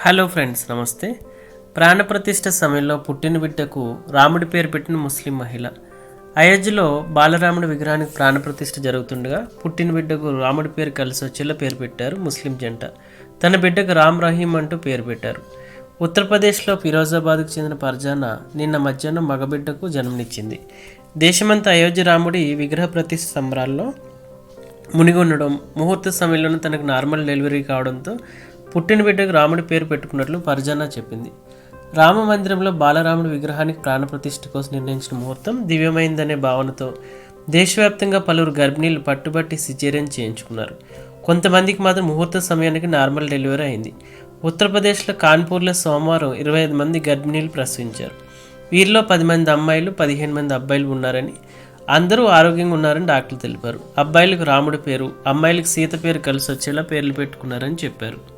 Hello friends నమస్తే. ప్రాణప్రతిష్ఠ సమయంలో పుట్టిన బిడ్డకు రాముడి పేరు పెట్టిన ముస్లిం మహిళ. అయోధ్యలో బాలరాముడి విగ్రహానికి ప్రాణప్రతిష్ఠ జరుగుతుండగా పుట్టిన బిడ్డకు రాముడి పేరు కలిసి వచ్చేలా పేరు పెట్టారు ముస్లిం జంట. తన బిడ్డకు రామ్ రహీం అంటూ పేరు పెట్టారు. ఉత్తరప్రదేశ్లో ఫిరోజాబాద్కు చెందిన పర్జానా నిన్న మధ్యాహ్నం మగబిడ్డకు జన్మనిచ్చింది. దేశమంతా అయోధ్య రాముడి విగ్రహ ప్రతిష్ఠ సంబరాల్లో మునిగి ఉండడం ముహూర్త సమయంలోనే తనకు నార్మల్ డెలివరీ కావడంతో పుట్టిన బిడ్డకు రాముడి పేరు పెట్టుకున్నట్లు పర్జానా చెప్పింది. రామ మందిరంలో బాలరాముడి విగ్రహానికి ప్రాణప్రతిష్ఠ కోసం నిర్ణయించిన ముహూర్తం దివ్యమైందనే భావనతో దేశవ్యాప్తంగా పలువురు గర్భిణీలు పట్టుబట్టి సిజేరియన్ చేయించుకున్నారు. కొంతమందికి మాత్రం ముహూర్త సమయానికి నార్మల్ డెలివరీ అయింది. ఉత్తరప్రదేశ్లో కాన్పూర్లో సోమవారం ఇరవై ఐదు మంది గర్భిణీలు ప్రసవించారు. వీరిలో పది మంది అమ్మాయిలు పదిహేను మంది అబ్బాయిలు ఉన్నారని అందరూ ఆరోగ్యంగా ఉన్నారని డాక్టర్లు తెలిపారు. అబ్బాయిలకు రాముడి పేరు అమ్మాయిలకు సీత పేరు కలిసి వచ్చేలా పేర్లు పెట్టుకున్నారని చెప్పారు.